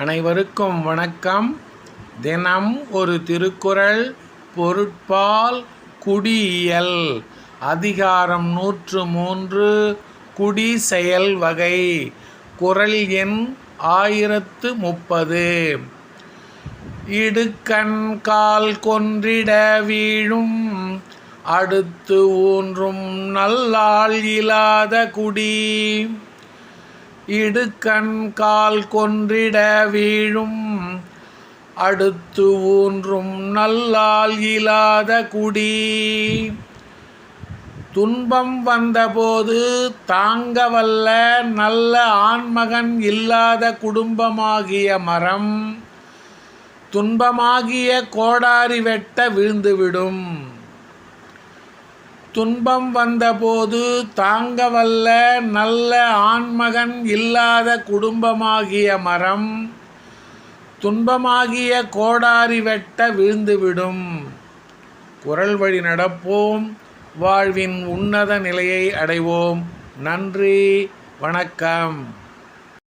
அனைவருக்கும் வணக்கம். தினம் ஒரு திருக்குறள் பொருட்பால் குடியியல். அதிகாரம் நூற்று மூன்று குடி செயல் வகை. குரல் எண் ஆயிரத்து முப்பது. இடுக்கண் கால் கொன்றிட வீழும் அடுத்து ஊன்றும் நல்லாள் இல்லாத குடி. இடுக்கண் கால் கொன்றிட வீழும். அடுத்து ஊன்றும் நல்லால் இல்லாத குடி. துன்பம் வந்தபோது தாங்க வல்ல நல்ல ஆண்மகன் இல்லாத குடும்பமாகிய மரம். துன்பமாகிய கோடாரி வெட்ட விழுந்துவிடும். துன்பம் வந்தபோது தாங்க வல்ல நல்ல ஆண்மகன் இல்லாத குடும்பமாகிய மரம் துன்பமாகிய கோடாரி வெட்ட வீழ்ந்துவிடும். குரல் வழி நடப்போம். வாழ்வின் உன்னத நிலையை அடைவோம். நன்றி. வணக்கம்.